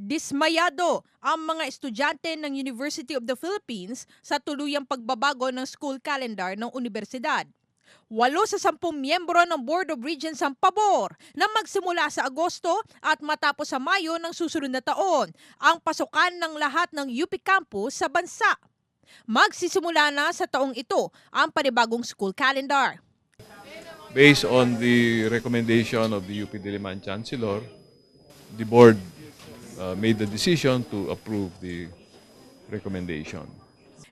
Dismayado ang mga estudyante ng University of the Philippines sa tuluyang pagbabago ng school calendar ng universidad. Walo sa sampung miyembro ng Board of Regents ang pabor na magsimula sa Agosto at matapos sa Mayo ng susunod na taon ang pasukan ng lahat ng UP campus sa bansa. Magsisimula na sa taong ito ang panibagong school calendar. Based on the recommendation of the UP Diliman Chancellor, the board uh, made the decision to approve the recommendation.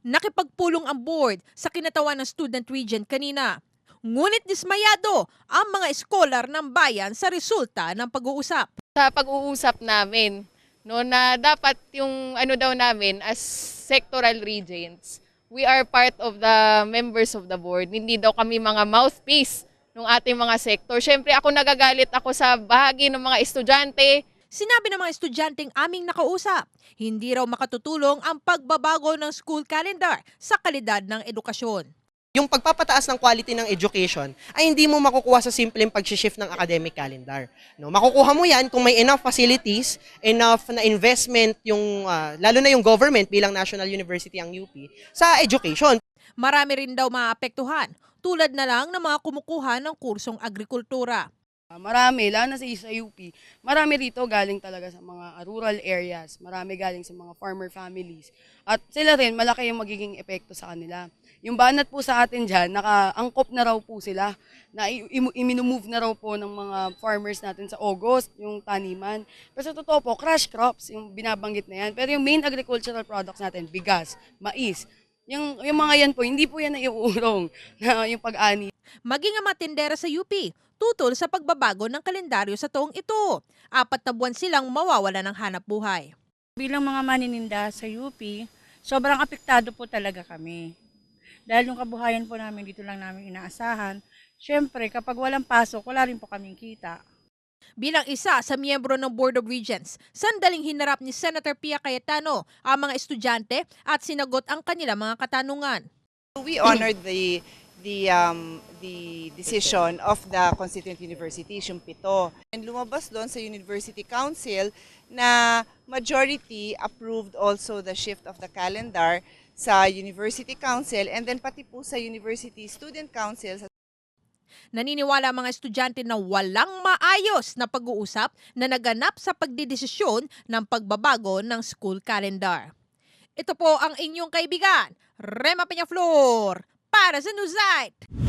Nakipagpulong ang board sa kinatawan ng student regent kanina. Ngunit dismayado ang mga scholar ng bayan sa resulta ng pag-uusap. sa pag-uusap namin no na dapat yung ano daw namin as sectoral regents we are part of the members of the board hindi daw kami mga mouthpiece ng ating mga sector syempre ako nagagalit ako sa bahagi ng mga estudyante Sinabi ng mga estudyanteng aming nakausap, hindi raw makatutulong ang pagbabago ng school calendar sa kalidad ng edukasyon. yung pagpapataas ng quality ng education ay hindi mo makukuha sa simpleng pag-shift ng academic calendar. No, makukuha mo 'yan kung may enough facilities, enough na investment yung ah, lalo na yung government bilang National University ang UP sa education. Marami rin daw maapektuhan, tulad na lang ng mga kumukuha ng kursong agrikultura. Marami, lalo na sa sa UP, marami rito galing talaga sa mga rural areas, marami galing sa mga farmer families. At sila rin, malaki yung magiging epekto sa kanila. Yung banat po sa atin dyan, naka-angkop na raw po sila, na iminumove na raw po ng mga farmers natin sa August, yung taniman. Pero sa totoo po, crash crops, yung binabanggit na yan. Pero yung main agricultural products natin, bigas, mais, yung, yung mga yan po, hindi po yan naiuurong na yung pag-ani Maging ang mga tindera sa UP, tutol sa pagbabago ng kalendaryo sa taong ito. Apat na buwan silang mawawala ng hanap buhay. bilang mga manininda sa UP, sobrang apektado po talaga kami. Dahil yung kabuhayan po namin dito lang namin inaasahan, syempre kapag walang pasok, wala rin po kaming kita. Bilang isa sa miyembro ng Board of Regents, sandaling hinarap ni Senator Pia Cayetano ang mga estudyante at sinagot ang kanilang mga katanungan. We honored the the um, the decision of the Constituent Universities, yung pito. And lumabas doon sa University Council na majority approved also the shift of the calendar sa University Council and then pati po sa University Student Council Naniniwala mga estudyante na walang maayos na pag-uusap na naganap sa pagdidesisyon ng pagbabago ng school calendar. Ito po ang inyong kaibigan, Rema Peñaflor, para sa Newsite.